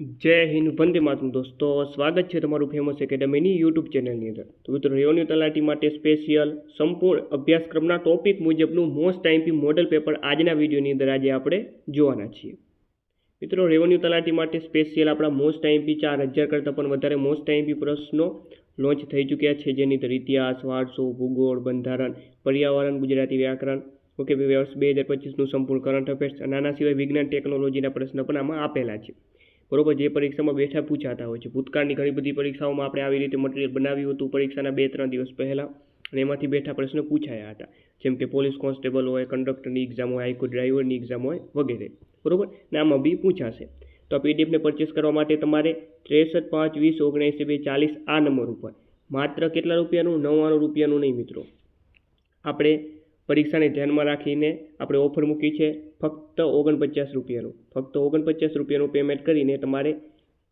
જય હિન્દ, વંદે માતરમ દોસ્તો. સ્વાગત છે તમારું ફેમસ એકેડમીની યુટ્યુબ ચેનલની અંદર. તો મિત્રો, રેવન્યુ તલાટી માટે સ્પેશિયલ સંપૂર્ણ અભ્યાસક્રમના ટોપિક મુજબનું મોસ્ટ ટાઈમપી મોડલ પેપર આજના વિડીયોની અંદર આજે આપણે જોવાના છીએ. મિત્રો, રેવન્યુ તલાટી માટે સ્પેશિયલ આપણા મોસ્ટ ટાઈમપી ચાર હજાર કરતાં પણ વધારે મોસ્ટ ટાઈમપી પ્રશ્નો લોન્ચ થઈ ચૂક્યા છે. જેની અંદર ઇતિહાસ, વારસો, ભૂગોળ, બંધારણ, પર્યાવરણ, ગુજરાતી વ્યાકરણ ઓકે વર્ષ બે હજાર પચીસનું સંપૂર્ણ કરંટ અફેર્સ અને આના સિવાય વિજ્ઞાન ટેકનોલોજીના પ્રશ્ન પણ આમાં આપેલા છે. બરોબર, જે પરીક્ષામાં બેઠા પૂછાતા હોય છે. ભૂતકાળની ઘણી બધી પરીક્ષાઓમાં આપણે આવી રીતે મટીરિયલ બનાવ્યું હતું પરીક્ષાના બે, ત્રણ દિવસ પહેલાં અને એમાંથી બેઠા પ્રશ્નો પૂછાયા હતા. જેમ કે પોલીસ કોન્સ્ટેબલ હોય કંડક્ટરની એક્ઝામ હોય આઈકો ડ્રાઈવરની એક્ઝામ હોય વગેરે. બરોબર? ને આમાં બી પૂછાશે. તો આ પીડીએફને પરચેસ કરવા માટે તમારે ત્રેસઠ, પાંચ, વીસ, ઓગણએંસી, બે, ચાલીસ આ નંબર ઉપર. માત્ર કેટલા રૂપિયાનું? નવ્વાણું રૂપિયાનું નહીં મિત્રો. આપણે પરીક્ષાને ધ્યાનમાં રાખીને આપણે ઓફર મૂકી છે ફક્ત ઓગણપચાસ રૂપિયાનું. ફક્ત ઓગણપચાસ રૂપિયાનું પેમેન્ટ કરીને તમારે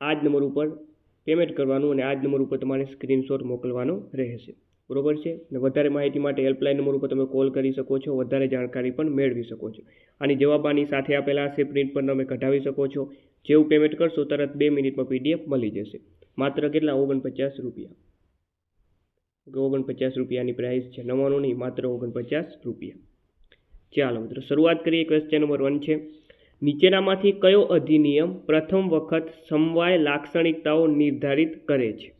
આ જ નંબર ઉપર પેમેન્ટ કરવાનું અને આ જ નંબર ઉપર તમારે સ્ક્રીનશોટ મોકલવાનો રહેશે. બરોબર છે? અને વધારે માહિતી માટે હેલ્પલાઇન નંબર ઉપર તમે કોલ કરી શકો છો, વધારે જાણકારી પણ મેળવી શકો છો. આની જવાબ આની સાથે આપેલા હશે પ્રિન્ટ પણ તમે કઢાવી શકો છો. જેવું પેમેન્ટ કરશો, તરત બે મિનિટમાં પીડીએફ મળી જશે. માત્ર કેટલા? ઓગણપચાસ રૂપિયા. ઓગણપચાસ રૂપિયાની પ્રાઇસ છે. નવ્વાણું નહીં માત્ર ઓગણપચાસ રૂપિયા. ચાલો મિત્રો, શરૂઆત કરીએ ક્વેશ્ચન નંબર વન છે. નીચેનામાંથી કયો અધિનિયમ પ્રથમ વખત સમવાય લાક્ષણિકતાઓ નિર્ધારિત કરે છે?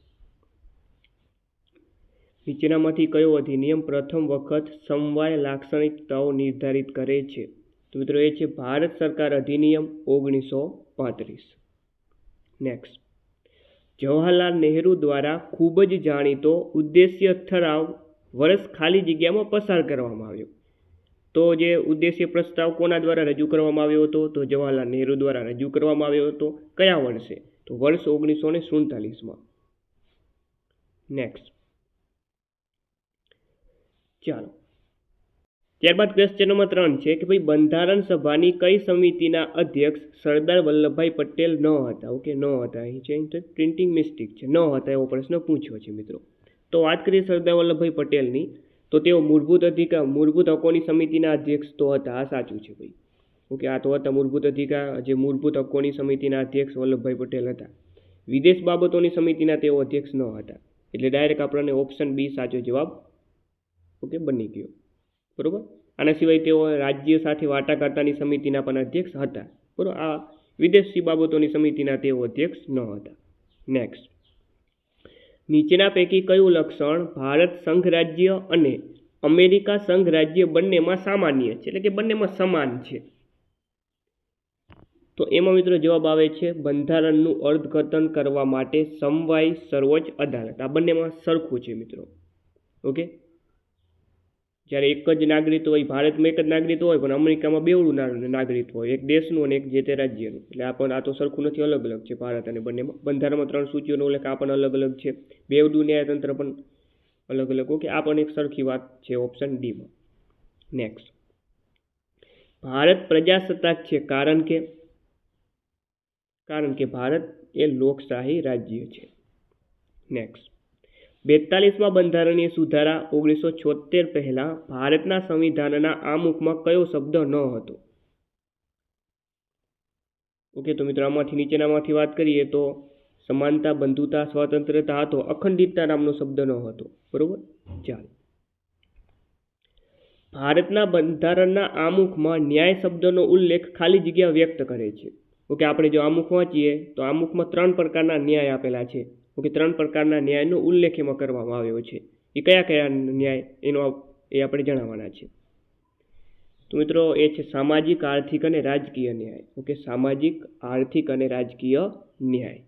નીચેનામાંથી કયો અધિનિયમ પ્રથમ વખત સમવાય લાક્ષણિકતાઓ નિર્ધારિત કરે છે? તો મિત્રો, એ છે ભારત સરકાર અધિનિયમ ઓગણીસો પાંત્રીસ. નેક્સ્ટ જવાહરલાલ નહેરુ દ્વારા ખૂબ જ જાણીતો ઉદ્દેશ્ય ઠરાવ વર્ષ ખાલી જગ્યામાં પસાર કરવામાં આવ્યો. તો જે ઉદ્દેશ્ય પ્રસ્તાવ કોના દ્વારા રજૂ કરવામાં આવ્યો હતો? તો જવાહરલાલ નહેરુ દ્વારા રજૂ કરવામાં આવ્યો હતો કયા વર્ષે? તો વર્ષ ઓગણીસો ને સુડતાલીસમાં. નેક્સ્ટ ચાલો. ત્યારબાદ ક્વેશ્ચન નંબર ત્રણ છે કે ભાઈ બંધારણ સભાની કઈ સમિતિના અધ્યક્ષ સરદાર વલ્લભભાઈ પટેલ ન હતા? ઓકે ન હતા. અહીં છે પ્રિન્ટિંગ મિસ્ટેક છે. ન હતા એવો પ્રશ્ન પૂછ્યો છે મિત્રો. તો વાત કરીએ સરદાર વલ્લભભાઈ પટેલની. તો તેઓ મૂળભૂત અધિકાર, મૂળભૂત હકોની સમિતિના અધ્યક્ષ તો હતા. આ સાચું છે ભાઈ. ઓકે આ તો હતા મૂળભૂત અધિકાર, જે મૂળભૂત હકોની સમિતિના અધ્યક્ષ વલ્લભભાઈ પટેલ હતા. વિદેશ બાબતોની સમિતિના તેઓ અધ્યક્ષ ન હતા. એટલે ડાયરેક્ટ આપણને ઓપ્શન બી સાચો જવાબ ઓકે બની ગયો. બરોબર? આના સિવાય તેઓ રાજ્ય સાથે વાટાઘાટાની સમિતિના પણ અધ્યક્ષ હતા. બરાબર? આ વિદેશી બાબતોની સમિતિના તેઓ અધ્યક્ષ ન હતા. નેક્સ્ટ નીચેના પૈકી કયું લક્ષણ ભારત સંઘ રાજ્ય અને અમેરિકા સંઘ રાજ્ય બંનેમાં સામાન્ય છે? એટલે કે બંનેમાં સમાન છે. તો એમાં મિત્રો જવાબ આવે છે બંધારણનું અર્થઘટન કરવા માટે સમવાય સર્વોચ્ચ અદાલત. આ બંનેમાં સરખું છે મિત્રો. ઓકે જ્યારે એક જ નાગરિક હોય, ભારતમાં એક જ નાગરિક હોય, પણ અમેરિકામાં બેવડું નાગરિક હોય. એક દેશનું અને એક જે તે રાજ્યનું. એટલે આ પણ આ તો સરખું નથી અલગ અલગ છે ભારત અને બંનેમાં બંધારણમાં ત્રણ સૂચિઓનો ઉલ્લેખ, આ પણ અલગ અલગ છે. બેવડું ન્યાયતંત્ર પણ અલગ અલગ ઓકે, આ પણ એક સરખી વાત છે ઓપ્શન ડીમાં નેક્સ્ટ ભારત પ્રજાસત્તાક છે કારણ કે કારણ કે ભારત એ લોકશાહી રાજ્ય છે. નેક્સ્ટ બેતાલીસમાં બંધારણીય સુધારા ઓગણીસો છોતેર પહેલાં ભારતના સંવિધાનના આમુખમાં કયો શબ્દ ન હતો? ઓકે, તો મિત્રો આમાંથી નીચેનામાંથી વાત કરીએ તો સમાનતા, બંધુતા, સ્વતંત્રતા હતો, અખંડિતતા નામનો શબ્દ ન હતો. બરોબર? ચાલો. ભારતના બંધારણના આમુખમાં ન્યાય શબ્દનો ઉલ્લેખ ખાલી જગ્યા વ્યક્ત કરે છે. ઓકે, આપણે જો આમુખ વાંચીએ તો આમુખમાં ત્રણ પ્રકારના ન્યાય આપેલા છે. ઓકે ત્રણ પ્રકારના ન્યાયનો ઉલ્લેખ એમાં કરવામાં આવ્યો છે. એ કયા કયા ન્યાય એનો એ આપણે જણાવવાના છે. તો મિત્રો, એ છે સામાજિક, આર્થિક અને રાજકીય ન્યાય. ઓકે, સામાજિક, આર્થિક અને રાજકીય ન્યાય.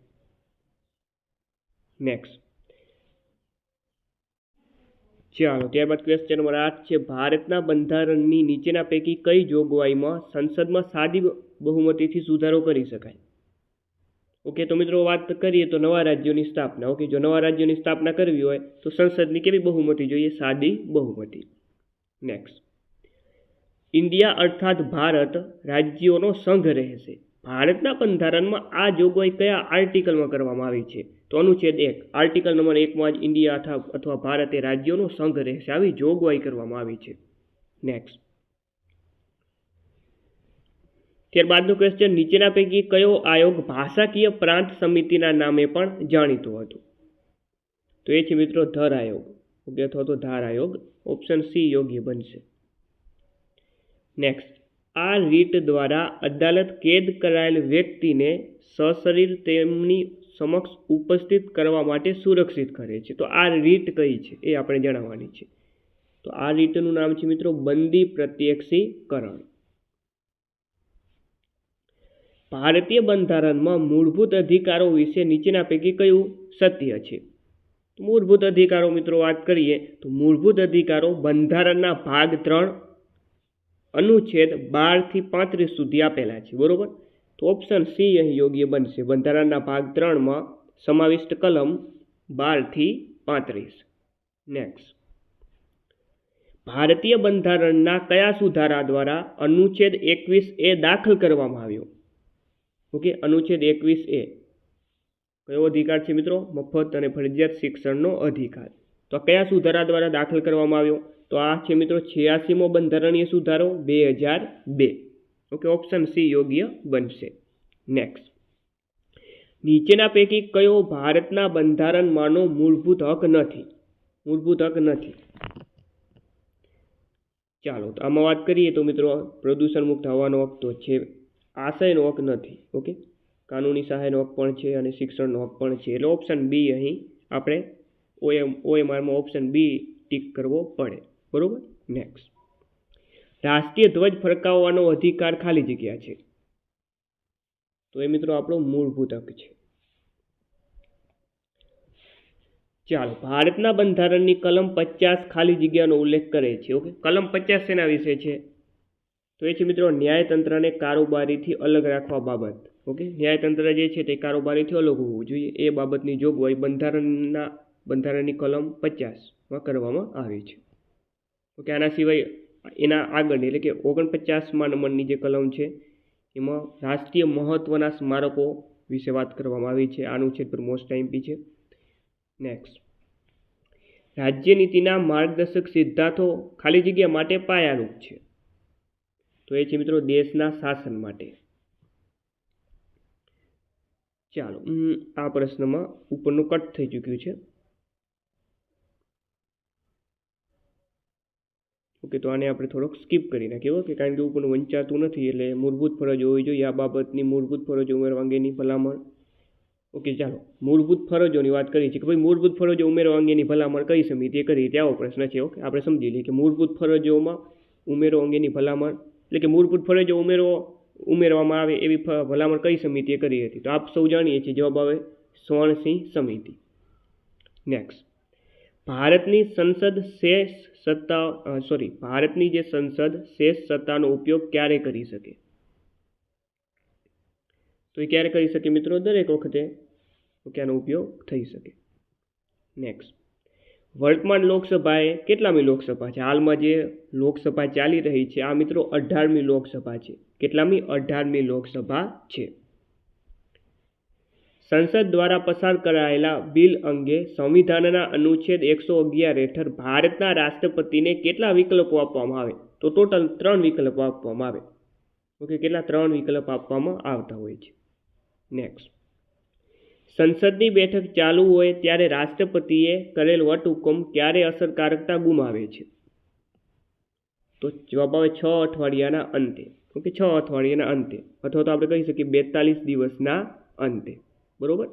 નેક્સ્ટ ચાલો, ત્યારબાદ ક્વેશ્ચન નંબર આઠ છે, ભારતના બંધારણની નીચેના પૈકી કઈ જોગવાઈમાં સંસદમાં સાદી બહુમતીથી સુધારો કરી શકાય? ઓકે, તો મિત્રો વાત કરીએ તો નવા રાજ્યોની સ્થાપના. ઓકે, જો નવા રાજ્યોની સ્થાપના કરવી હોય, તો સંસદની કેવી બહુમતી જોઈએ? સાદી બહુમતી. નેક્સ્ટ ઇન્ડિયા અર્થાત ભારત રાજ્યોનો સંઘ રહેશે. ભારતના બંધારણમાં આ જોગવાઈ કયા આર્ટિકલમાં કરવામાં આવી છે? તો અનુચ્છેદ એક. આર્ટિકલ નંબર એકમાં જ ઇન્ડિયા અથવા અથવા ભારત રાજ્યોનો સંઘ રહેશે. આવી જોગવાઈ કરવામાં આવી છે. નેક્સ્ટ ત્યારબાદનો ક્વેશ્ચન નીચેના પૈકી કયો આયોગ ભાષાકીય પ્રાંત સમિતિના નામે પણ જાણીતો હતો? તો એ છે મિત્રો ધર આયોગ. ઓકે, અથવા તો ધાર આયોગ. ઓપ્શન સી યોગ્ય બનશે. નેક્સ્ટ આ રીટ દ્વારા અદાલત કેદ કરાયેલ વ્યક્તિને સશરીર તેમની સમક્ષ ઉપસ્થિત કરવા માટે સુરક્ષિત કરે છે. તો આ રીટ કઈ છે? એ આપણે જણાવવાની છે. તો આ રીટનું નામ છે મિત્રો બંદી પ્રત્યક્ષીકરણ. ભારતીય બંધારણમાં મૂળભૂત અધિકારો વિશે નીચેના પૈકી કયું સત્ય છે? મૂળભૂત અધિકારો મિત્રો વાત કરીએ તો મૂળભૂત અધિકારો બંધારણના ભાગ ત્રણ અનુચ્છેદ બારથી પાંત્રીસ સુધી આપેલા છે, બરાબર? તો ઓપ્શન સી અહીં યોગ્ય બનશે. બંધારણના ભાગ ત્રણમાં સમાવિષ્ટ કલમ બારથી પાંત્રીસ. નેક્સ્ટ ભારતીય બંધારણના કયા સુધારા દ્વારા અનુચ્છેદ એકવીસ એ દાખલ કરવામાં આવ્યો? ઓકે, અનુચ્છેદ એકવીસ એ. કયો અધિકાર છે મિત્રો? મફત અને ફરજિયાત શિક્ષણનો અધિકાર. તો કયા સુધારા દ્વારા દાખલ કરવામાં આવ્યો? તો આ છે મિત્રો છ્યાસીમો બંધારણીય સુધારો બે હજાર બે. ઓકે, ઓપ્શન સી યોગ્ય બનશે. નેક્સ્ટ નીચેના પૈકી કયો ભારતના બંધારણમાંનો મૂળભૂત હક નથી? મૂળભૂત હક નથી. ચાલો, તો આમાં વાત કરીએ તો મિત્રો પ્રદૂષણ મુક્ત હવાનો હક તો છે. આશયનો હક નથી, ઓકે? કાનૂની સહાયનો હક પણ છે અને શિક્ષણનો હક પણ છે. એટલે ઓપ્શન બી અહીં આપણે ઓએમ ઓએમઆરમાં ઓપ્શન બી ટીક કરવો પડે. બરાબર? નેક્સ્ટ રાષ્ટ્રીય ધ્વજ ફરકાવવાનો અધિકાર ખાલી જગ્યા છે. તો એ મિત્રો આપણો મૂળભૂત હક છે. ચાલો, ભારતના બંધારણની કલમ પચાસ ખાલી જગ્યાનો ઉલ્લેખ કરે છે, ઓકે? કલમ પચાસ શેના વિશે છે? તો એ છે મિત્રો ન્યાયતંત્રને કારોબારીથી અલગ રાખવા બાબત. ઓકે? ન્યાયતંત્ર જે છે તે કારોબારીથી અલગ હોવું જોઈએ. એ બાબતની જોગવાઈ બંધારણના, બંધારણની કલમ પચાસમાં કરવામાં આવી છે. ઓકે? આના સિવાય એના આગળ એટલે કે ઓગણપચાસમાં નંબરની જે કલમ છે, એમાં રાષ્ટ્રીય મહત્ત્વના સ્મારકો વિશે વાત કરવામાં આવી છે. આનું છે પર મોસ્ટ આઈમ્પી છે. નેક્સ્ટ રાજ્યનીતિના માર્ગદર્શક સિદ્ધાંતો ખાલી જગ્યા માટે પાયારૂપ છે. તો એ છે મિત્રો દેશના શાસન માટે. ચાલો આ પ્રશ્નમાં ઉપરનું કટ થઈ ચૂક્યું છે. ઓકે, તો આને આપણે થોડોક સ્કીપ કરી નાખીએ ઓકે કારણ કે ઉપરનું વંચાતું નથી, એટલે મૂળભૂત ફરજ હોવી જોઈએ આ બાબતની મૂળભૂત ફરજો ઉમેરવા અંગેની ભલામણ. ઓકે, ચાલો, મૂળભૂત ફરજોની વાત કરી છે કે ભાઈ મૂળભૂત ફરજો ઉમેરવા અંગેની ભલામણ કઈ સમિતિએ કરી? તે પ્રશ્ન છે, ઓકે? આપણે સમજી લઈએ કે મૂળભૂત ફરજોમાં ઉમેરો અંગેની ભલામણ એટલે કે મૂળભૂત ફરજો ઉમેરો, ઉમેરવામાં આવે એવી ભલામણ કઈ સમિતિએ કરી હતી? તો આપ સૌ જાણીએ છીએ, જવાબ આવે સ્વર્ણસિંહ સમિતિ. નેક્સ્ટ ભારતની સંસદ શેષ સત્તા સોરી ભારતની જે સંસદ શેષ સત્તાનો ઉપયોગ ક્યારે કરી શકે? તો એ ક્યારે કરી શકે મિત્રો? દરેક વખતે. ઓકે આનો ઉપયોગ થઈ શકે. નેક્સ્ટ વર્તમાન લોકસભાએ કેટલામી લોકસભા છે? હાલમાં જે લોકસભા ચાલી રહી છે, આ મિત્રો અઢારમી લોકસભા છે. કેટલામી? અઢારમી લોકસભા છે. સંસદ દ્વારા પસાર કરાયેલા બિલ અંગે સંવિધાનના અનુચ્છેદ એકસો અગિયાર હેઠળ ભારતના રાષ્ટ્રપતિને કેટલા વિકલ્પો આપવામાં આવે? તો ટોટલ ત્રણ વિકલ્પો આપવામાં આવે. ઓકે, કેટલા? ત્રણ વિકલ્પ આપવામાં આવતા હોય છે. નેક્સ્ટ. સંસદની બેઠક ચાલુ હોય ત્યારે રાષ્ટ્રપતિએ કરેલ વટહુકમ ક્યારે અસરકારકતા ગુમાવે છે? તો જવાબ આવે છ અઠવાડિયાના અંતે. ઓકે, છ અઠવાડિયાના અંતે. અથવા તો આપણે કહી શકીએ બેતાલીસ દિવસના અંતે. બરોબર?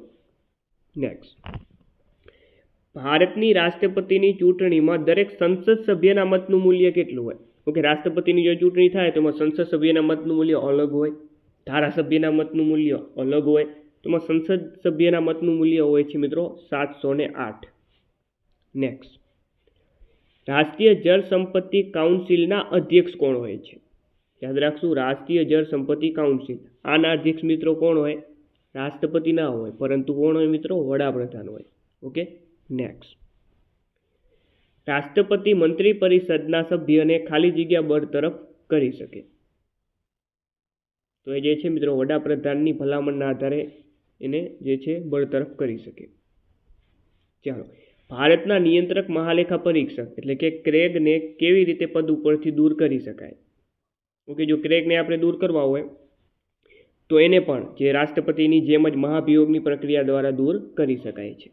નેક્સ્ટ ભારતની રાષ્ટ્રપતિની ચૂંટણીમાં દરેક સંસદ સભ્યના મતનું મૂલ્ય કેટલું હોય? ઓકે, રાષ્ટ્રપતિની જો ચૂંટણી થાય તો એમાં સંસદ સભ્યના મતનું મૂલ્ય અલગ હોય. ધારાસભ્યના મતનું મૂલ્ય અલગ હોય. તેમાં સંસદ સભ્યના મતનું મૂલ્ય હોય છે મિત્રો સાતસો ને આઠ. નેક્સ્ટ રાષ્ટ્રીય જળ સંપત્તિ કાઉન્સિલના અધ્યક્ષ કોણ હોય છે? યાદ રાખશું, રાષ્ટ્રીય જળ સંપત્તિ કાઉન્સિલ. આના અધ્યક્ષ મિત્રો કોણ હોય? રાષ્ટ્રપતિ ના હોય, પરંતુ કોણ હોય મિત્રો? વડાપ્રધાન હોય. ઓકે નેક્સ્ટ રાષ્ટ્રપતિ મંત્રી પરિષદના સભ્યને ખાલી જગ્યા બરતરફ કરી શકે. તો એ જે છે મિત્રો, વડાપ્રધાનની ભલામણના આધારે એને જે છે બરતરફ કરી શકે. ચાલો, ભારતના નિયંત્રક મહાલેખા પરીક્ષક એટલે કે ક્રેગને કેવી રીતે પદ ઉપરથી દૂર કરી શકાય? ઓકે, જો ક્રેગને આપણે દૂર કરવા હોય, તો એને પણ જે રાષ્ટ્રપતિની જેમ જ મહાભિયોગની પ્રક્રિયા દ્વારા દૂર કરી શકાય છે.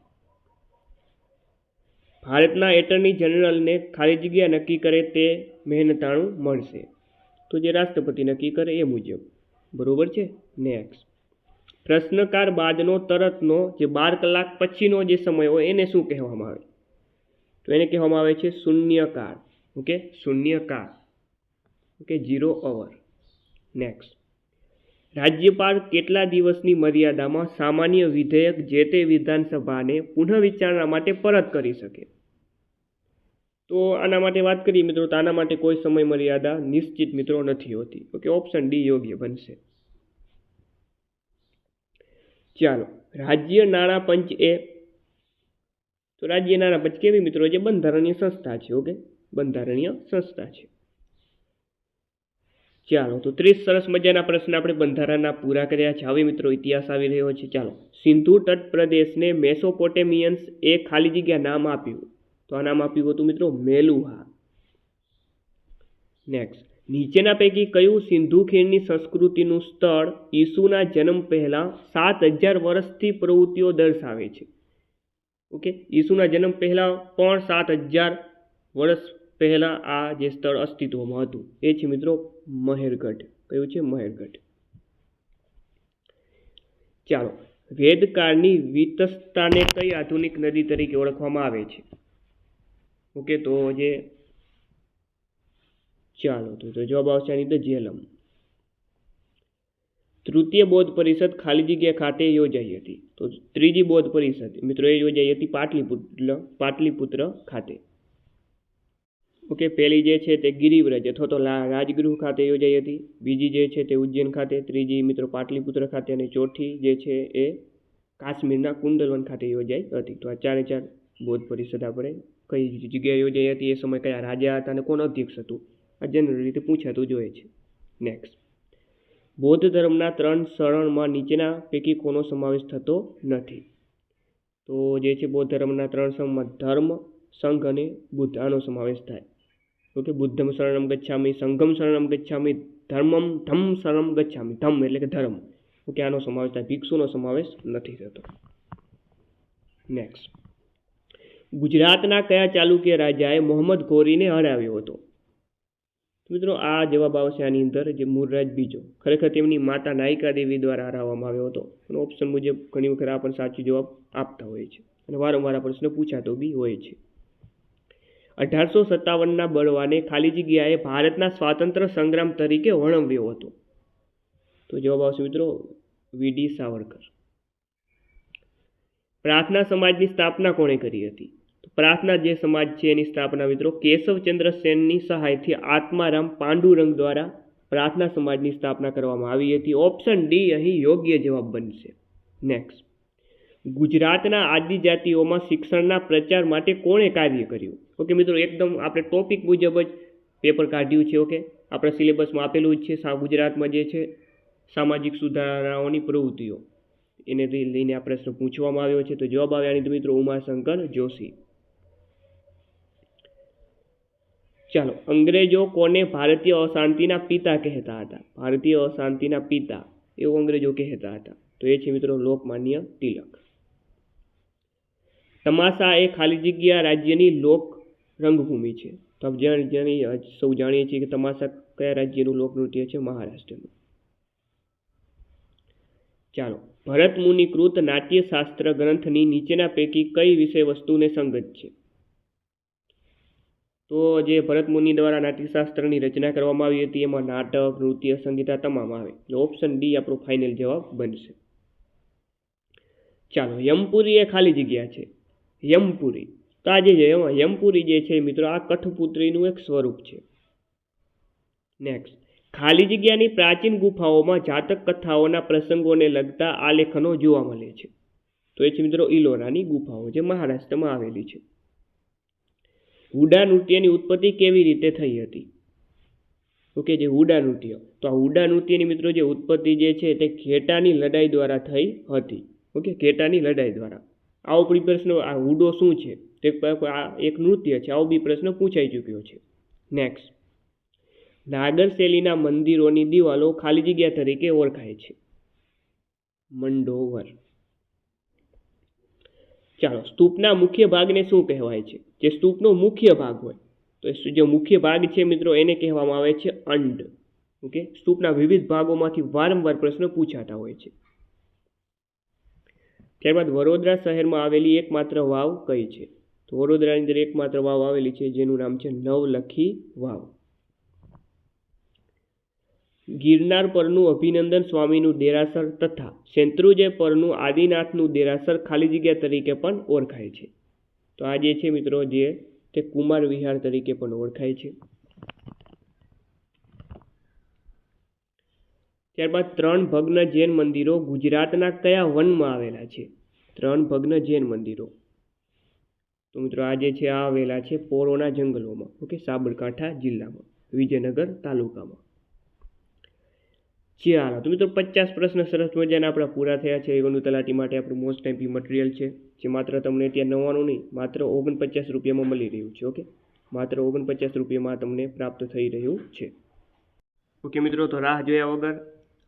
ભારતના એટર્ની જનરલને ખાલી જગ્યા નક્કી કરે તે મહેનતાણું મળશે. તો જે રાષ્ટ્રપતિ નક્કી કરે એ મુજબ. બરોબર છે? નેક્સ્ટ. પ્રશ્નકાર બાદનો તરતનો જે બાર કલાક પછીનો જે સમય હોય એને શું કહેવામાં આવે? તો એને કહેવામાં આવે છે શૂન્યકાળ ઓકે? શૂન્યકાળ ઓકે? Zero hour. નેક્સ્ટ. રાજ્યપાલ કેટલા દિવસની મર્યાદામાં સામાન્ય વિધેયક જે તે વિધાનસભાને પુનઃવિચારણા માટે પરત કરી શકે? તો આના માટે વાત કરીએ મિત્રો, તો આના માટે કોઈ સમય મર્યાદા નિશ્ચિત મિત્રો નથી હોતી. ઓકે? ઓપ્શન ડી યોગ્ય બનશે. ચાલો, રાજ્ય નાણાં પંચ એ. તો રાજ્ય નાણાં પંચ કેવી મિત્રો જે બંધારણીય સંસ્થા છે, ઓકે? બંધારણીય સંસ્થા છે. ચાલો, તો ત્રીસ સરસ મજાના પ્રશ્ન આપણે બંધારણના પૂરા કર્યા છે. હવે મિત્રો ઇતિહાસ આવી રહ્યો છે. ચાલો, સિંધુ તટ પ્રદેશને મેસોપોટેમિયન્સ એ ખાલી જગ્યા નામ આપ્યું. તો આ નામ આપ્યું હતું મિત્રો મેલુહા. નેક્સ્ટ નીચેના પૈકી કયું સિંધુ ખીણની સંસ્કૃતિનું સ્થળ ઈસુના જન્મ પહેલાં સાત હજાર વર્ષથી પ્રવૃત્તિઓ દર્શાવે છે? ઓકે, ઈસુના જન્મ પહેલાં પણ સાત હજાર વર્ષ પહેલાં આ જે સ્થળ અસ્તિત્વમાં હતું. એ છે મિત્રો મહેરગઢ. કયું છે? મહેરગઢ. ચાલો વેદકાળની વિતસ્તાને કઈ આધુનિક નદી તરીકે ઓળખવામાં આવે છે? ઓકે, તો જે ચાલો તો જવાબ આવશે આની તો જેલમ. તૃતીય બૌદ્ધ પરિષદ ખાલી જગ્યા ખાતે યોજાઈ હતી. તો ત્રીજી બૌદ્ધ પરિષદ, મિત્રો, એ યોજાઈ હતી પાટલીપુત્ર પાટલીપુત્ર ખાતે. ઓકે, પહેલી જે છે તે ગિરિવ્રજ અથવા તો રાજગૃહ ખાતે યોજાઈ હતી. બીજી જે છે તે ઉજ્જૈન ખાતે. ત્રીજી, મિત્રો, પાટલીપુત્ર ખાતે અને ચોથી જે છે એ કાશ્મીરના કુંડલવન ખાતે યોજાઈ હતી. તો આ ચારે ચાર બૌદ્ધ પરિષદ આપણે કઈ જગ્યાએ યોજાઈ હતી, એ સમય કયા રાજા હતા અને કોણ અધ્યક્ષ હતું? આ જનરલ રીતે પૂછાતું જોઈએ છે. નેક્સ્ટ બૌદ્ધ ધર્મના ત્રણ શરણમાં નીચેના પૈકી કોનો સમાવેશ થતો નથી? તો જે છે બૌદ્ધ ધર્મના ત્રણ શરણમાં ધર્મ, સંઘ અને બુદ્ધ. આનો સમાવેશ થાય. ઓકે, બુદ્ધમ શરણમ ગચ્છામી, સંઘમ શરણમ ગચ્છામી, ધર્મમ ધમ શરણમ ગચ્છામી. ધમ એટલે કે ધર્મ. ઓકે, આનો સમાવેશ થાય. ભિક્ષુનો સમાવેશ નથી થતો. નેક્સ્ટ ગુજરાતના કયા ચાલુક્ય રાજાએ મોહમ્મદ ઘોરીને હરાવ્યો હતો? મિત્રો, આ જવાબ આવશે આની અંદર, જે મૂળરાજ બીજો. ખરેખર તેમની માતા નાયિકા દેવી દ્વારા હરાવવામાં આવ્યો હતો. અને ઓપ્શન મુજબ ઘણી વખત આ પણ સાચો જવાબ આપતા હોય છે. અને વારંવાર આ પ્રશ્ન પૂછાતો બી હોય છે. અઢારસો સત્તાવનના બળવાને ખાલી જગ્યાએ ભારતના સ્વાતંત્ર્ય સંગ્રામ તરીકે વર્ણવ્યો હતો. તો જવાબ આવશે મિત્રો વીડી સાવરકર. પ્રાર્થના સમાજની સ્થાપના કોણે કરી હતી? પ્રાર્થના જે સમાજ છે એની સ્થાપના મિત્રો કેશવચંદ્ર સેનની સહાયથી આત્મારામ પાંડુરંગ દ્વારા પ્રાર્થના સમાજની સ્થાપના કરવામાં આવી હતી. ઓપ્શન ડી અહીં યોગ્ય જવાબ બનશે. નેક્સ્ટ ગુજરાતના આદિજાતિઓમાં શિક્ષણના પ્રચાર માટે કોણે કાર્ય કર્યું? ઓકે મિત્રો, એકદમ આપણે ટોપિક મુજબ જ પેપર કાઢ્યું છે ઓકે આપણા સિલેબસમાં આપેલું જ છે ગુજરાતમાં જે છે, સામાજિક સુધારણાઓની પ્રવૃત્તિઓ. એને લઈને આ પ્રશ્ન પૂછવામાં આવ્યો છે. તો જવાબ આવે આની મિત્રો ઉમાશંકર જોશી. ચાલો, અંગ્રેજો કોને ભારતીય અશાંતિના પિતા કહેતા હતા? ભારતીય અશાંતિના પિતા, એવું અંગ્રેજો કહેતા હતા. તો એ છે મિત્રો લોકમાન્ય તિલક. તમાશા એ ખાલી જગ્યા રાજ્યની લોક રંગભૂમિ છે. તો આપ સૌ જાણીએ છીએ કે તમાશા કયા રાજ્યનું લોકનૃત્ય છે? મહારાષ્ટ્રનું. ચાલો, ભરત મુનિકૃત નાટ્યશાસ્ત્ર ગ્રંથની નીચેના પૈકી કઈ વિષય વસ્તુને સંગત છે? તો જે ભરત મુનિ દ્વારા નાટ્યશાસ્ત્રની રચના કરવામાં આવી હતી, એમાં નાટક, નૃત્ય, સંગીતા તમામ આવે. એટલે ઓપ્શન ડી આપણો ફાઇનલ જવાબ બનશે. ચાલો, યમપુરી એ ખાલી જગ્યા છે. યમપુરી. તો આ જે છે, એમાં યમપુરી જે છે, મિત્રો, આ કઠપુત્રીનું એક સ્વરૂપ છે. નેક્સ્ટ ખાલી જગ્યાની પ્રાચીન ગુફાઓમાં જાતક કથાઓના પ્રસંગોને લગતા આલેખનો જોવા મળે છે. તો એ છે, મિત્રો ઇલોરાની ગુફાઓ જે મહારાષ્ટ્રમાં આવેલી છે. હુડા નૃત્યની ઉત્પત્તિ કેવી રીતે થઈ હતી? ઓકે, જે હુડા નૃત્ય. તો આ હુડા નૃત્યની મિત્રો જે ઉત્પત્તિ જે છે તે ઘેટાની લડાઈ દ્વારા થઈ હતી. ઓકે, ઘેટાની લડાઈ દ્વારા. આવો બી પ્રશ્ન, આ હુડો શું છે? તે એક નૃત્ય છે. આવો બી પ્રશ્ન પૂછાઈ ચૂક્યો છે. નેક્સ્ટ નાગર શૈલીના મંદિરોની દિવાલો ખાલી જગ્યા તરીકે ઓળખાય છે. મંડોવર. ચાલો, સ્તૂપના મુખ્ય ભાગને શું કહેવાય છે? જે સ્તૂપનો મુખ્ય ભાગ હોય. તો એ જે મુખ્ય ભાગ છે મિત્રો, એને કહેવામાં આવે છે અંડ. ઓકે? સ્તૂપના વિવિધ ભાગોમાંથી વારંવાર પ્રશ્ન પૂછાતા હોય છે. ત્યારબાદ વડોદરા શહેરમાં આવેલી એકમાત્ર વાવ કઈ છે? તો વડોદરાની અંદર એકમાત્ર વાવ આવેલી છે, જેનું નામ છે નવલખી વાવ. ગિરનાર પરનું અભિનંદન સ્વામીનું દેરાસર તથા શેત્રુંજય પરનું આદિનાથનું દેરાસર ખાલી જગ્યા તરીકે પણ ઓળખાય છે. તો આ જે છે મિત્રો, જે તે કુમાર વિહાર તરીકે પણ ઓળખાય છે. ત્યારબાદ ત્રણ ભગ્ન જૈન મંદિરો ગુજરાતના કયા વનમાં આવેલા છે? ત્રણ ભગ્ન જૈન મંદિરો. તો મિત્રો, આ જે છે, આ આવેલા છે પોરોના જંગલોમાં, ઓકે, સાબરકાંઠા જિલ્લામાં, વિજયનગર તાલુકામાં. ચાલો તો મિત્રો, પચાસ પ્રશ્ન સરસ મજાના આપણા પૂરા થયા છે. એગોનું તલાટી માટે આપણું મોસ્ટ ટાઈમ મટીરિયલ છે. જે માત્ર તમને ત્યાં નવ્વાણું નહીં, માત્ર ઓગણપચાસ રૂપિયામાં મળી રહ્યું છે, ઓકે? માત્ર ઓગણપચાસ રૂપિયામાં તમને પ્રાપ્ત થઈ રહ્યું છે. ઓકે મિત્રો, તો રાહ જોયા વગર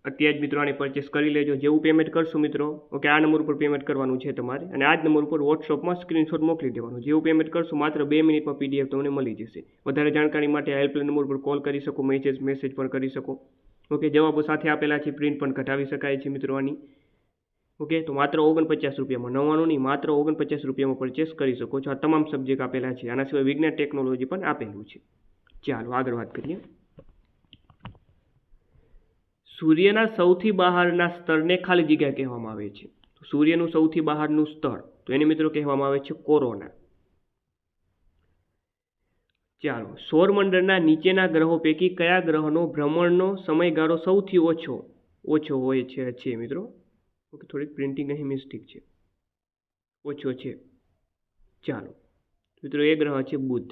અત્યારે જ મિત્રો આની પરચેસ કરી લેજો. જેવું પેમેન્ટ કરશો મિત્રો, ઓકે, આ નંબર ઉપર પેમેન્ટ કરવાનું છે તમારે અને આ જ નંબર ઉપર વોટ્સઅપમાં સ્ક્રીનશોટ મોકલી દેવાનું. જેવું પેમેન્ટ કરશો, માત્ર બે મિનિટમાં પીડીએફ તમને મળી જશે. વધારે જાણકારી માટે હેલ્પલાઇન નંબર પર કોલ કરી શકો મેસેજ મેસેજ પણ કરી શકો. ઓકે, જવાબો સાથે આપેલા છે પ્રિન્ટ પણ કઢાવી શકાય છે મિત્રો આની. ઓકે? તો માત્ર ઓગણપચાસ રૂપિયામાં. નવ્વાણું નહીં, માત્ર ઓગણપચાસ રૂપિયામાં પરચેસ કરી શકો છો. આ તમામ સબ્જેક્ટ આપેલા છે. આના સિવાય વિજ્ઞાન ટેકનોલોજી પણ આપેલું છે. ચાલો, આગળ વાત કરીએ. સૂર્યના સૌથી બહારના સ્તરને ખાલી જગ્યા કહેવામાં આવે છે. સૂર્યનું સૌથી બહારનું સ્તર, તો એને મિત્રો કહેવામાં આવે છે કોરોના. ચાલો, સૌરમંડળના નીચેના ગ્રહો પૈકી કયા ગ્રહનો ભ્રમણનો સમયગાળો સૌથી ઓછો ઓછો હોય છે મિત્રો? ઓકે થોડીક પ્રિન્ટિંગ અહીં મિસ્ટેક છે. ઓછો છે. ચાલો. મિત્રો એ ગ્રહ છે બુધ.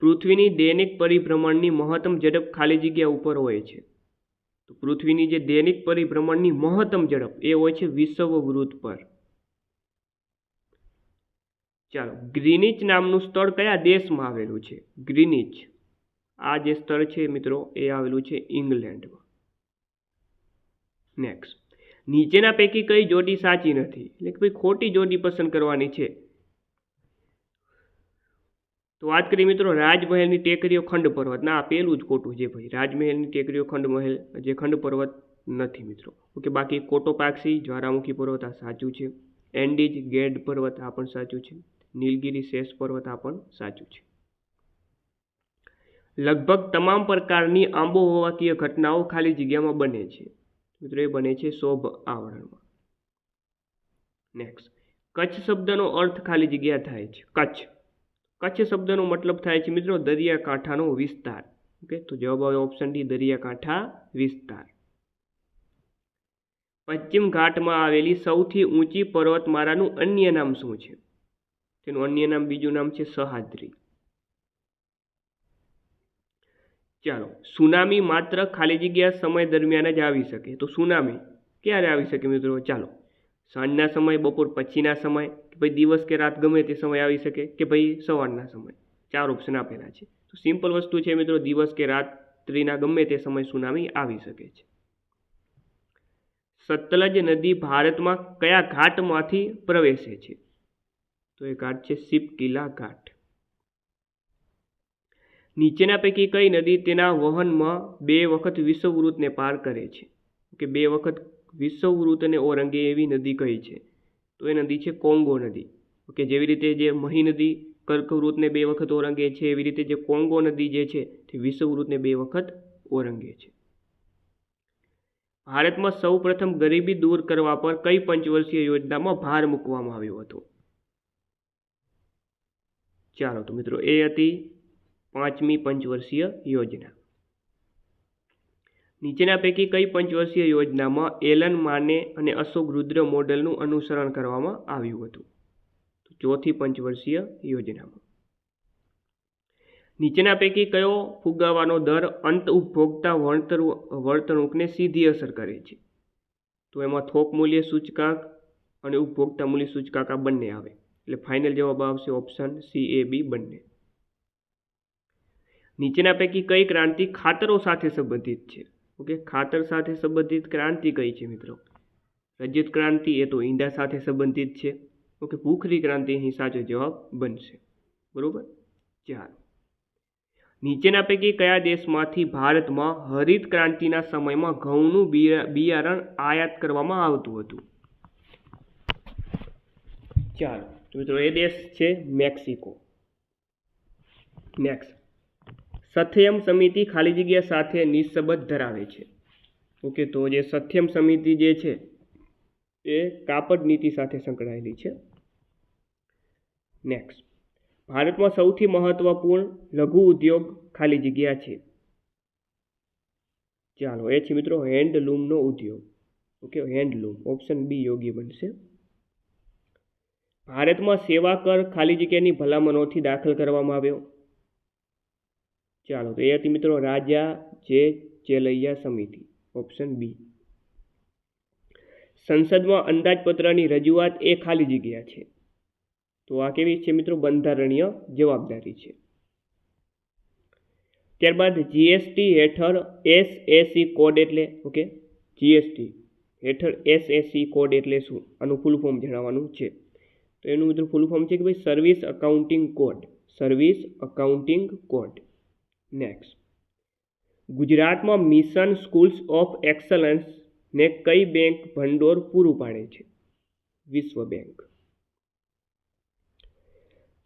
પૃથ્વીની દૈનિક પરિભ્રમણની મહત્તમ ઝડપ ખાલી જગ્યા ઉપર હોય છે. તો પૃથ્વીની જે દૈનિક પરિભ્રમણની મહત્તમ ઝડપ એ હોય છે વિષુવવૃત્ત પર. ચાલો. ગ્રીનિચ નામનું સ્થળ કયા દેશમાં આવેલું છે? ગ્રીનિચ. આ જે સ્થળ છે મિત્રો, એ આવેલું છે ઇંગ્લેન્ડમાં. નેક્સ્ટ નીચેના પૈકી કઈ જોડી સાચી નથી? એટલે કે ભાઈ ખોટી જોડી પસંદ કરવાની છે. તો વાત કરીએ મિત્રો રાજમહેલની ટેકરીઓ ખંડ પર્વત. ના આ પેલું જ ખોટું છે ભાઈ. રાજમહેલની ટેકરીઓ ખંડ મહેલ, જે ખંડ પર્વત નથી મિત્રો. ઓકે, બાકી કોટોપાક્ષી જ્વારામુખી પર્વત આ સાચું છે. એન્ડીજ ગેડ પર્વત આ પણ સાચું છે. નીલગિરી શેષ પર્વત આ પણ સાચું છે. લગભગ તમામ પ્રકારની આંબોહવાકીય ઘટનાઓ ખાલી જગ્યામાં બને છે. મિત્રો, એ બને છે શોભ આવરણમાં. નેક્સ્ટ કચ્છ શબ્દનો અર્થ ખાલી જગ્યા થાય છે. કચ્છ. કચ્છ શબ્દનો મતલબ થાય છે મિત્રો, દરિયાકાંઠાનો વિસ્તાર. ઓકે, તો જવાબ આવે ઓપ્શન ડી દરિયાકાંઠા વિસ્તાર. પશ્ચિમ ઘાટમાં આવેલી સૌથી ઊંચી પર્વતમાળાનું અન્ય નામ શું છે? તેનું અન્ય નામ, બીજું નામ છે સહાદ્રી ચાલો, સુનામી માત્ર ખાલી જગ્યા સમય દરમિયાન જ આવી શકે. તો સુનામી ક્યારે આવી શકે મિત્રો? ચાલો, સાંજના સમય, બપોર પછીના સમય, કે ભાઈ દિવસ કે રાત ગમે તે સમય આવી શકે, કે ભાઈ સવારના સમય? ચાર ઓપ્શન આપેલા છે. તો સિમ્પલ વસ્તુ છે મિત્રો, દિવસ કે રાત્રિના ગમે તે સમય સુનામી આવી શકે છે. સતલજ નદી ભારતમાં કયા ઘાટમાંથી પ્રવેશે છે? તો એ ઘાટ છે શિપકિલા ઘાટ. નીચેના પૈકી કઈ નદી તેના વહનમાં બે વખત વિશ્વવૃતને પાર કરે છે? કે બે વખત વિષુવવૃત્તને ઓરંગે એવી નદી કઈ છે? તો એ નદી છે કોંગો નદી. ઓકે, જેવી રીતે જે મહી નદી કર્કવૃત્તને બે વખત ઓરંગે છે, એવી રીતે જે કોંગો નદી જે છે તે વિશ્વવૃતને બે વખત ઓરંગે છે. ભારતમાં સૌ પ્રથમ ગરીબી દૂર કરવા પર કઈ પંચવર્ષીય યોજનામાં ભાર મૂકવામાં આવ્યો હતો? ચાલો તો મિત્રો, એ હતી પાંચમી પંચવર્ષીય યોજના. નીચેના પૈકી કઈ પંચવર્ષીય યોજનામાં એલન માને અને અશોક રુદ્ર મોડેલનું અનુસરણ કરવામાં આવ્યું હતું? ચોથી પંચવર્ષીય યોજનામાં. નીચેના પૈકી કયો ફુગાવાનો દર અંત ઉપભોક્તા વળતર વર્તણૂકને સીધી અસર કરે છે? તો એમાં થોક મૂલ્ય સૂચકાંક અને ઉપભોક્તા મૂલ્ય સૂચકાંક આ બંને આવે. એટલે ફાઇનલ જવાબ આવશે ઓપ્શન સી એ બી બંને. નીચેના પૈકી કઈ ક્રાંતિ ખાતરો સાથે સંબંધિત છે? ઓકે, ખાતર સાથે સંબંધિત ક્રાંતિ કઈ છે મિત્રો? રજત ક્રાંતિ એ તો ઈંડા સાથે સંબંધિત છે. ઓકે, ભૂખરી ક્રાંતિ અહીં સાચો જવાબ બનશે. બરોબર? ચાલો. નીચેના પૈકી કયા દેશમાંથી ભારતમાં હરિત ક્રાંતિના સમયમાં ઘઉંનું બિયારણ આયાત કરવામાં આવતું હતું? ચાલો. મિત્રો, એ દેશ છે મેક્સિકો. નેક્સ્ટ સથયમ સમિતિ ખાલી જગ્યા સાથે નિસબત ધરાવે છે. ઓકે, તો જે સથ્યમ સમિતિ જે છે, એ કાપડ નીતિ સાથે સંકળાયેલી છે. નેક્સ્ટ ભારતમાં સૌથી મહત્વપૂર્ણ લઘુ ઉદ્યોગ ખાલી જગ્યા છે. ચાલો, એ છે મિત્રો હેન્ડલૂમનો ઉદ્યોગ. ઓકે, હેન્ડલૂમ, ઓપ્શન બી યોગ્ય બનશે. ભારતમાં સેવા કર ખાલી જગ્યાની ભલામણોથી દાખલ કરવામાં આવ્યો. ચાલો, તો એ હતી મિત્રો, રાજા જે ચેલૈયા સમિતિ ઓપ્શન બી સંસદમાં અંદાજપત્રની રજૂઆત એ ખાલી જગ્યા છે. તો આ કેવી છે મિત્રો? બંધારણીય જવાબદારી છે. ત્યારબાદ જીએસટી હેઠળ એસએસી કોડ એટલે ઓકે જીએસટી હેઠળ એસએસસી કોડ એટલે શું? આનું ફૂલ ફોર્મ જણાવવાનું છે. તો એનું મિત્રો ફૂલ ફોર્મ છે કે ભાઈ service accounting code service accounting code next ગુજરાતમાં મિશન સ્કૂલ્સ ઓફ એક્સલન્સને કઈ બેંક ભંડોળ પૂરું પાડે છે? વિશ્વ બેંક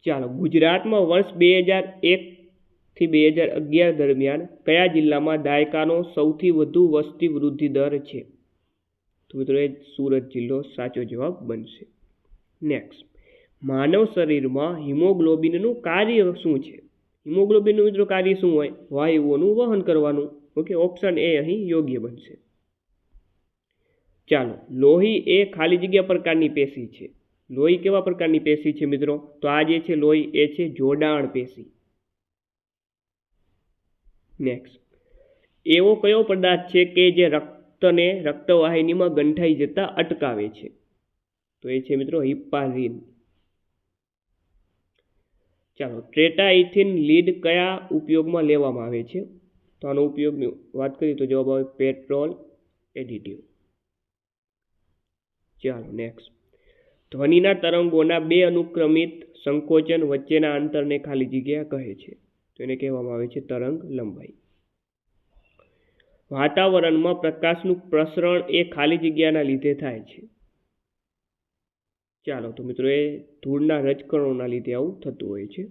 ચાલો, ગુજરાતમાં વર્ષ બે હજાર એકથી બે હજાર અગિયાર દરમિયાન કયા જિલ્લામાં દાયકાનો સૌથી વધુ વસ્તી વૃદ્ધિ દર છે? તો મિત્રો, એ સુરત જિલ્લો સાચો જવાબ બનશે. નેક્સ્ટ માનવ શરીરમાં હિમોગ્લોબિનનું કાર્ય શું છે? હિમોગ્લોબિનનું મિત્રો કાર્ય શું હોય? વાયુઓનું વહન કરવાનું. ઓકે, ઓપ્શન એ અહીં યોગ્ય બનશે. ચાલો, લોહી એ ખાલી જગ્યા પ્રકારની પેશી છે. લોહી કેવા પ્રકારની પેશી છે મિત્રો? તો આ જે છે લોહી, એ છે જોડાણ પેશી. નેક્સ્ટ એવો કયો પદાર્થ છે કે જે રક્તને રક્તવાહિનીમાં ગંઠાઈ જતા અટકાવે છે? તો એ છે મિત્રો હિપ્પારીન. ચાલો, ટ્રેટાઇથિન લીડ કયા ઉપયોગમાં લેવામાં આવે છે? તો આનો ઉપયોગની વાત કરીએ તો જવાબ આવે પેટ્રોલ એડિટિવ. ચાલો, નેક્સ્ટ. ધ્વનિના તરંગોના બે અનુક્રમિત સંકોચન વચ્ચેના અંતરને ખાલી જગ્યા કહે છે. તો એને કહેવામાં આવે છે તરંગ લંબાઈ. વાતાવરણમાં પ્રકાશનું પ્રસરણ એ ખાલી જગ્યાના લીધે થાય છે. ચાલો તો મિત્રો એ ધૂળના રજકણોના લીધે આવું થતું હોય છે.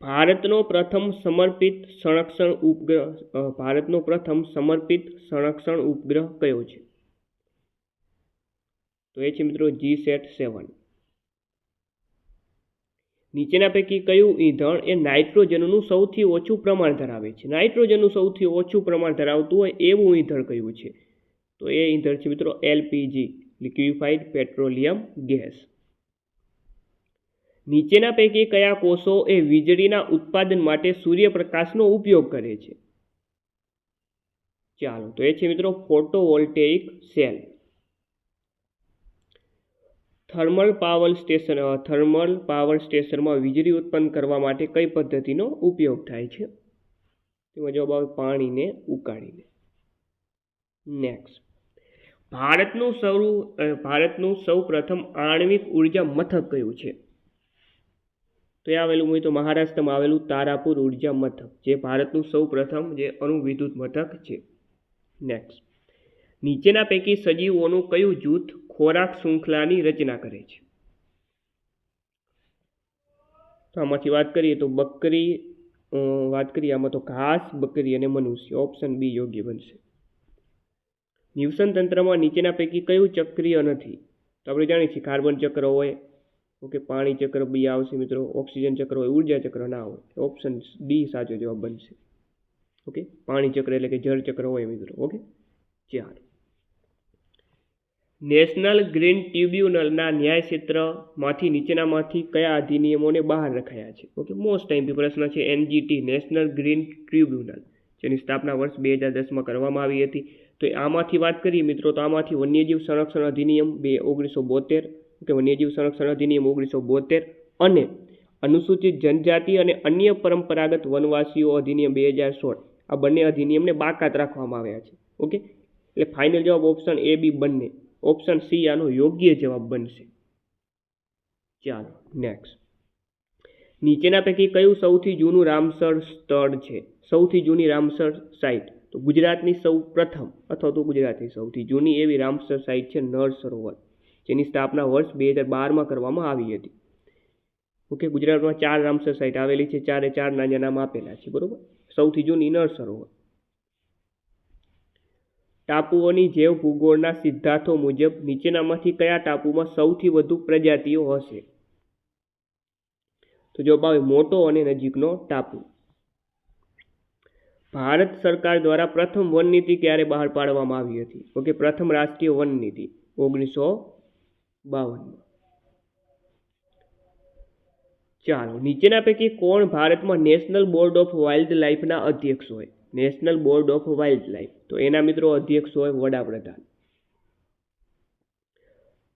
ભારતનો પ્રથમ સમર્પિત સંરક્ષણ ઉપગ્રહ ભારતનો પ્રથમ સમર્પિત સંરક્ષણ ઉપગ્રહ કયો છે? તો એ છે મિત્રો જી સેટ સેવન. નીચેના પૈકી કયું ઈંધણ એ નાઇટ્રોજનનું સૌથી ઓછું પ્રમાણ ધરાવે છે? નાઇટ્રોજનનું સૌથી ઓછું પ્રમાણ ધરાવતું હોય એવું ઈંધણ કયું છે? તો એ ઈંધણ છે મિત્રો એલપીજી લિક્વિફાઈડ પેટ્રોલિયમ ગેસ. નીચેના પૈકી કયા કોષો એ વીજળીના ઉત્પાદન માટે સૂર્યપ્રકાશનો ઉપયોગ કરે છે? ચાલો, તો એ છે મિત્રો photovoltaic cell. Thermal power station thermal power સ્ટેશનમાં વીજળી ઉત્પન્ન કરવા માટે કઈ પદ્ધતિનો ઉપયોગ થાય છે? તેમાં જવાબ આવે પાણીને ઉકાળીને. નેક્સ્ટ. ભારતનું સૌ ભારતનું સૌ પ્રથમ આણ્વિક ઊર્જા મથક કયું છે? તો એ આવેલું હોય તો મહારાષ્ટ્રમાં આવેલું તારાપુર ઊર્જા મથક, જે ભારતનું સૌ પ્રથમ જે અણુ વિદ્યુત મથક છે. નેક્સ્ટ નીચેના પૈકી સજીવોનું કયું જૂથ ખોરાક શૃંખલાની રચના કરે છે? તો આમાંથી વાત કરીએ તો બકરી વાત કરીએ આમાં તો ઘાસ, બકરી અને મનુષ્ય ઓપ્શન બી યોગ્ય બનશે. નિવસન તંત્રમાં નીચેના પૈકી કયું ચક્રીય નથી? તો આપણે જાણીએ છીએ કાર્બન ચક્ર હોય, ઓકે, પાણી ચક્ર બી આવશે મિત્રો, ઓક્સિજન ચક્ર હોય, ઊર્જા ચક્ર ના હોય. ઓપ્શન ડી સાચો જવાબ બનશે. ઓકે, પાણી ચક્ર એટલે કે જળ ચક્ર હોય મિત્રો, ઓકે? ચાર નેશનલ ગ્રીન ટ્રિબ્યુનલના ન્યાય ક્ષેત્રમાંથી નીચેનામાંથી કયા અધિનિયમોને બહાર રખાયા છે? ઓકે મોસ્ટ ટાઈમ પ્રશ્ન છે એનજીટી નેશનલ ગ્રીન ટ્રિબ્યુનલ જેની સ્થાપના વર્ષ બે હજાર દસમાં કરવામાં આવી હતી. તો આમાંથી વાત કરીએ મિત્રો, તો આમાંથી વન્યજીવ સંરક્ષણ અધિનિયમ બે ઓગણીસો બોતેર કે વન્યજીવ સંરક્ષણ અધિનિયમ ઓગણીસો બોતેર અને અનુસૂચિત જનજાતિ અને અન્ય પરંપરાગત વનવાસીઓ અધિનિયમ બે હજાર સોળ. આ બંને અધિનિયમને બાકાત રાખવામાં આવ્યા છે, ઓકે? એટલે ફાઇનલ જવાબ ઓપ્શન એ બી બંને. ઓપ્શન સી આનો યોગ્ય જવાબ બનશે. ચાલો નેક્સ્ટ નીચેના પૈકી કયું સૌથી જૂનું રામસર સ્થળ છે? સૌથી જૂની રામસર સાઇટ તો ગુજરાતની સૌ પ્રથમ, અથવા તો ગુજરાતની સૌથી જૂની એવી રામસર સાઇટ છે નળ સરોવર, જેની સ્થાપના વર્ષ બે હજાર બારમાં કરવામાં આવી હતી. ઓકે, ગુજરાતમાં ચાર રામસર સાઇટ આવેલી છે, ચારે ચાર નાના નામ આપેલા છે, બરોબર? સૌથી જૂની નળ સરોવર. ટાપુઓની જૈવ ભૂગોળના સિદ્ધાંતો મુજબ નીચેનામાંથી કયા ટાપુમાં સૌથી વધુ પ્રજાતિઓ હશે? તો જવાબ આવે મોટો અને નજીકનો ટાપુ. ભારત સરકાર દ્વારા પ્રથમ વન નીતિ ક્યારે બહાર પાડવામાં આવી હતી? ઓકે, પ્રથમ રાષ્ટ્રીય વન નીતિ, ઓગણીસો બાવનમાં. ચાલો, નીચેના પૈકી કોણ ભારતમાં નેશનલ બોર્ડ ઓફ વાઇલ્ડ લાઈફના અધ્યક્ષ હોય? National board of wild life તો એના મિત્રો અધ્યક્ષ હોય વડાપ્રધાન.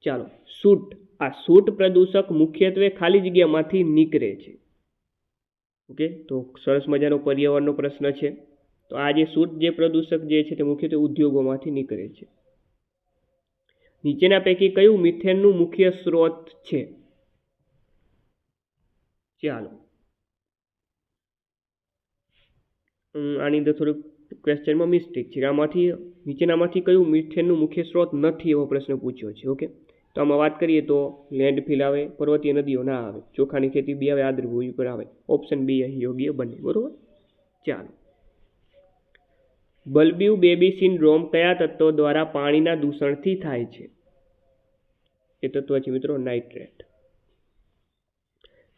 ચાલો, સૂટ. આ સૂટ પ્રદૂષક મુખ્યત્વે ખાલી જગ્યામાંથી નીકળે છે. ઓકે? તો સરસ મજાનો પર્યાવરણનો પ્રશ્ન છે. તો આ જે શુદ્ધ જે પ્રદૂષક જે છે તે મુખ્યત્વે ઉદ્યોગોમાંથી નીકળે છે. નીચેના પૈકી કયું મિથેનનું મુખ્ય સ્ત્રોત છે? ચાલો. આની અંદર થોડુંક ક્વેશ્ચનમાં મિસ્ટેક છે. આમાંથી, નીચેનામાંથી કયું મિથેનનું મુખ્ય સ્ત્રોત નથી એવો પ્રશ્ન પૂછ્યો છે, ઓકે? તો આમાં વાત કરીએ તો લેન્ડફિલ આવે, પર્વતીય નદીઓ ના આવે, ચોખાની ખેતી બી આવે આદ્રભૂમિ પર આવે ઓપ્શન બી અહીં યોગ્ય બને, બરાબર? ચાલો. બલ્બ્યુ બેબી સિન્ડ્રોમ કયા તત્વો દ્વારા પાણીના દૂષણથી થાય છે? એ તત્વ છે મિત્રો નાઇટ્રેટ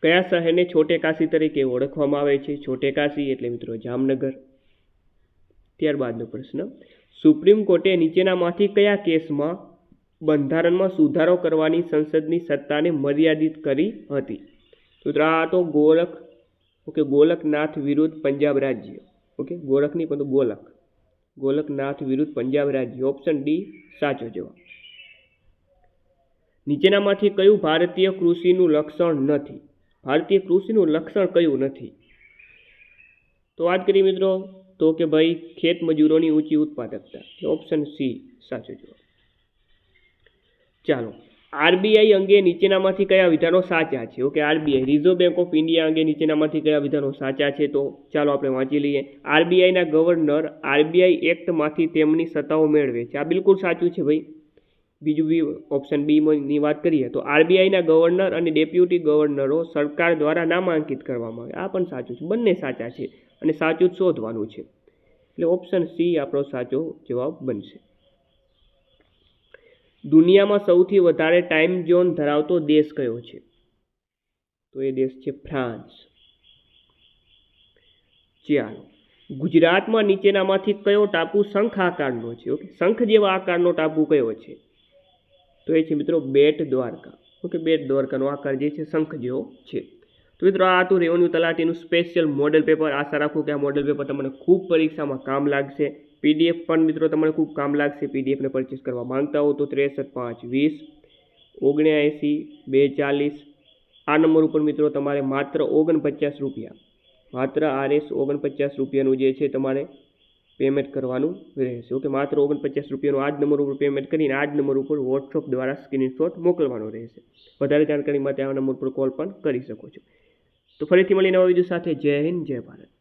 કયા શહેરને છોટે કાશી તરીકે ઓળખવામાં આવે છે? છોટે કાશી એટલે મિત્રો જામનગર. ત્યારબાદનો પ્રશ્ન. સુપ્રીમ કોર્ટે નીચેનામાંથી કયા કેસમાં બંધારણમાં સુધારો કરવાની સંસદની સત્તાને મર્યાદિત કરી હતી. તો આ તો ગોરખ, ઓકે ગોલકનાથ વિરુદ્ધ પંજાબ રાજ્ય, ઓકે, ગોરખ નહીં, પરંતુ ગોલક ગોલકનાથ વિરુદ્ધ પંજાબ રાજ્ય. ઓપ્શન ડી, સાચો જવાબ. નીચેનામાંથી કયું ભારતીય કૃષિનું લક્ષણ નથી? ભારતીય કૃષિનું લક્ષણ કયું નથી? તો વાત કરીએ મિત્રો, તો કે ભાઈ ખેત મજૂરોની ઊંચી ઉત્પાદકતા. ઓપ્શન સી, સાચો જવાબ. ચાલો. આરબીઆઈ અંગે નીચેનામાંથી કયા વિધાનો સાચા છે? Okay, RBI reserve bank of India અંગે નીચેનામાંથી કયા વિધાનો સાચા છે? તો ચાલો આપણે વાંચી લઈએ. આરબીઆઈના ગવર્નર આરબીઆઈ એક્ટમાંથી તેમની સત્તાઓ મેળવે છે. આ બિલકુલ સાચું છે ભાઈ. બીજું બી ઓપ્શન બીની વાત કરીએ તો આરબીઆઈના ગવર્નર અને ડેપ્યુટી ગવર્નરો સરકાર દ્વારા નામાંકિત કરવામાં આવે. આ પણ સાચું છે. બંને સાચા છે અને સાચું જ શોધવાનું છે. એટલે ઓપ્શન સી આપણો સાચો જવાબ બનશે. દુનિયામાં સૌથી વધારે ટાઈમ ઝોન ધરાવતો દેશ કયો છે? તો એ દેશ છે ફ્રાન્સ. ચાલો, ગુજરાતમાં નીચેનામાંથી કયો ટાપુ શંખ આકારનો છે? ઓકે, શંખ જેવા આકારનો ટાપુ કયો છે? તો એ છે મિત્રો બેટ દ્વારકા. ઓકે, બેટ દ્વારકાનો આકાર જે છે શંખ જેવો છે. તો મિત્રો આ હતું રેવન્યુ તલાટીનું સ્પેશિયલ મોડેલ પેપર આશા રાખું કે આ મોડેલ પેપર તમને ખૂબ પરીક્ષામાં કામ લાગશે. પીડીએફ પણ મિત્રો તમને ખૂબ કામ લાગશે. પીડીએફને પરચેસ કરવા માંગતા હો તો ત્રેસઠ પાંચ વીસ ઓગણએંસી બે ચાલીસ આ નંબર ઉપર મિત્રો તમારે માત્ર ઓગણપચાસ રૂપિયા, માત્ર આરએસ ઓગણપચાસ રૂપિયાનું જે છે તમારે પેમેન્ટ કરવાનું રહેશે. ઓકે, માત્ર ઓગણપચાસ રૂપિયાનું આ જ નંબર ઉપર પેમેન્ટ કરીને આ જ નંબર ઉપર વોટ્સઅપ દ્વારા સ્ક્રીનશોટ મોકલવાનો રહેશે. વધારે જાણકારી માટે આ નંબર પર કોલ પણ કરી શકો છો. તો ફરીથી મળીને નવા વીડિયો સાથે. જય હિન્દ, જય ભારત.